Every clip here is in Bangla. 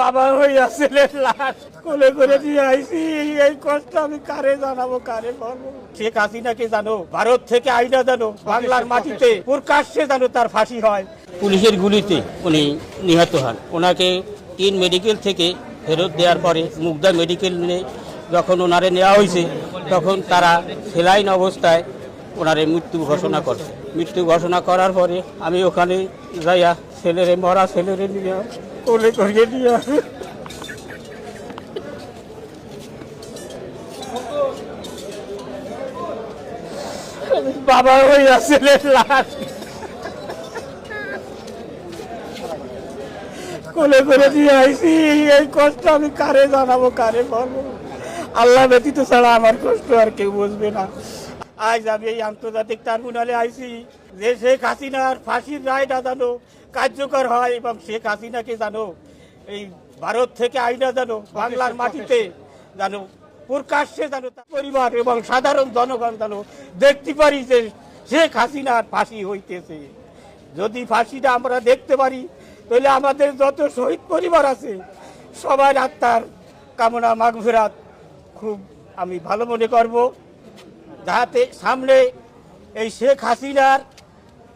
বাবা হইয়া ছেলের লাশ কোলে করে দিয়ে আইছি। এই কষ্ট আমি কারে জানাব, কারে বলব শেখ হাসিনাকে জানো, ভারত থেকে আইনা জানো, বাংলার মাটিতে প্রকাশ্যে জানো তার ফাঁসি হয়। পুলিশের গুলিতে উনি নিহত হন। ওনাকে তিন মেডিকেল থেকে ফেরত দেওয়ার পরে মুগদা মেডিকেল যখন ওনারে নেওয়া হয়েছে, তখন তারা সেলাইন অবস্থায় ওনারে মৃত্যু ঘোষণা করে মৃত্যু ঘোষণা করার পরে আমি ওখানে যাইয়া ছেলেরে, মরা ছেলেরে নিয়ে কোলে করে নিয়ে আসি। বাবা হইয়া ছেলের লাশ। কোলে করে দিয়ে আইছি, এই কষ্ট আমি কারে জানাব, কারে বলব? আল্লাহ ব্যতীত ছাড়া আমার কষ্ট আর কেউ বুঝবে না। আজ আমি এই আন্তর্জাতিক ট্রাইব্যুনালে আইছি যে শেখ হাসিনার ফাঁসির রায়টা জানো, কার্যকর হয় এবং শেখ হাসিনাকে জানো, এই ভারত থেকে আইনা জানো, বাংলার মাটিতে জানো, প্রকাশ্যে জানো পরিবার এবং সাধারণ জনগণ জানো, দেখতে পারি যে শেখ হাসিনার ফাঁসি হইতেছে। যদি ফাঁসিটা আমরা দেখতে পারি, তাহলে আমাদের যত শহীদ পরিবার আছে, সবার আত্মার কামনা মাগফেরাত খুব আমি ভালো মনে করব। যাতে সামনে এই শেখ হাসিনার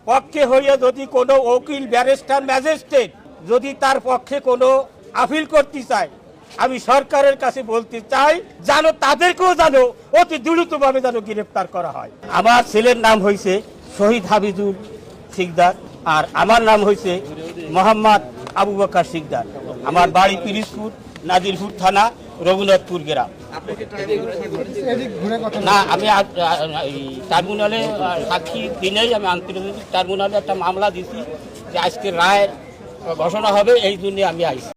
পক্ষে হইয়া যদি কোনো উকিল, ব্যারিস্টার, ম্যাজিস্ট্রেট যদি তার পক্ষে কোনো আপিল করতে চায়, আমি সরকারের কাছে বলতে চাই জানো তাদেরকেও জানো অতি দ্রুতভাবে যেন গ্রেপ্তার করা হয়। আমার ছেলের নাম হয়েছে শহীদ হাবিজুল শিকদার আর আমার নাম হয়েছে মোহাম্মদ আবু বকর শিকদার। আমার বাড়ি পিরিজপুর, নাজিরপুর থানা। রঘুনাথপুর গ্রাম। না, আমি টার্মিনালে সাক্ষী দিনেই আমি আন্তর্জাতিক ট্রাইব্যুনালে একটা মামলা দিছি যে আজকে রায় ঘোষণা হবে, এই জন্য আমি আইছি।